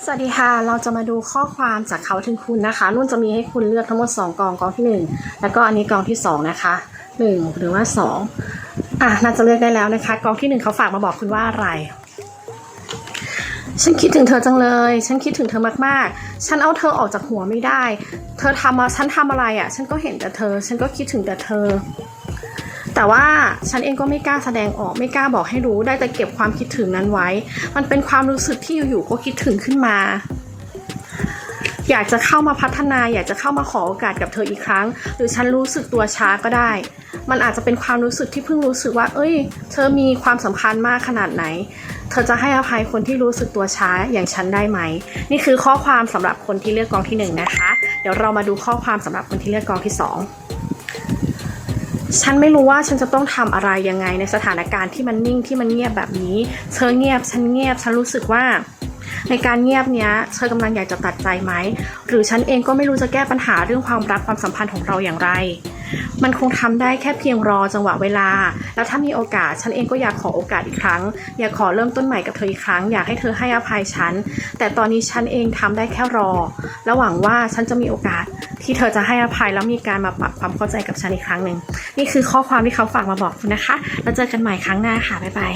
สวัสดีค่ะ เราจะมาดูข้อความจากเขาถึงคุณนะคะ นุ่นจะมีให้คุณเลือกทั้งหมด 2กองกองที่ 1 แล้วก็อันนี้กองที่ 2 นะคะ 1 หรือว่า 2 อะน่าจะเลือกได้แล้วนะคะ กองที่ 1เขาฝากมาบอกคุณว่าอะไร ฉันคิดถึงเธอจังเลย ฉันคิดถึงเธอมากๆ ฉันเอาเธอออกจากหัวไม่ได้ เธอทำมาฉันทำอะไรอะ่ะ ฉันก็เห็นแต่เธอ ฉันก็คิดถึงแต่เธอ แต่ว่าฉันเองก็ไม่กล้าแสดงออกไม่กล้าบอกให้รู้ได้แต่เก็บความคิดถึงนั้นไว้ มันเป็นความรู้สึกที่อยู่ๆก็คิดถึงขึ้นมา อยากจะเข้ามาพัฒนา อยากจะเข้ามาขอโอกาสกับเธออีกครั้ง หรือฉันรู้สึกตัวช้าก็ได้ มันอาจจะเป็นความรู้สึกที่เพิ่งรู้สึกว่า เอ้ย เธอมีความสัมพันธ์มากขนาดไหน เธอจะให้อภัยคนที่รู้สึกตัวช้าอย่างฉันได้ไหม นี่คือข้อความสำหรับคนที่เลือกกองที่หนึ่งนะคะ เดี๋ยวเรามาดูข้อความสำหรับคนที่เลือกกองที่สอง ฉันไม่รู้ว่าฉันจะต้องทำอะไรยังไงในสถานการณ์ที่มันนิ่งที่มันเงียบแบบนี้ เธอเงียบฉันเงียบฉันรู้สึกว่า ในการเงียบเนี้ยเธอกำลังอยากจะตัดใจไหม หรือฉันเองก็ไม่รู้จะแก้ปัญหาเรื่องความรักความสัมพันธ์ของเราอย่างไร มันคงทำได้แค่เพียงรอจังหวะเวลา แล้วถ้ามีโอกาสฉันเองก็อยากขอโอกาสอีกครั้ง อยากขอเริ่มต้นใหม่กับเธออีกครั้ง อยากให้เธอให้อภัยฉัน แต่ตอนนี้ฉันเองทำได้แค่รอ และหวังว่าฉันจะมีโอกาสที่เธอจะให้อภัยแล้วมีการมาปรับความเข้าใจกับฉันอีกครั้งหนึ่ง นี่คือข้อความที่เขาฝากมาบอกคุณนะคะ แล้วเจอกันใหม่ครั้งหน้าค่ะ บ๊ายบาย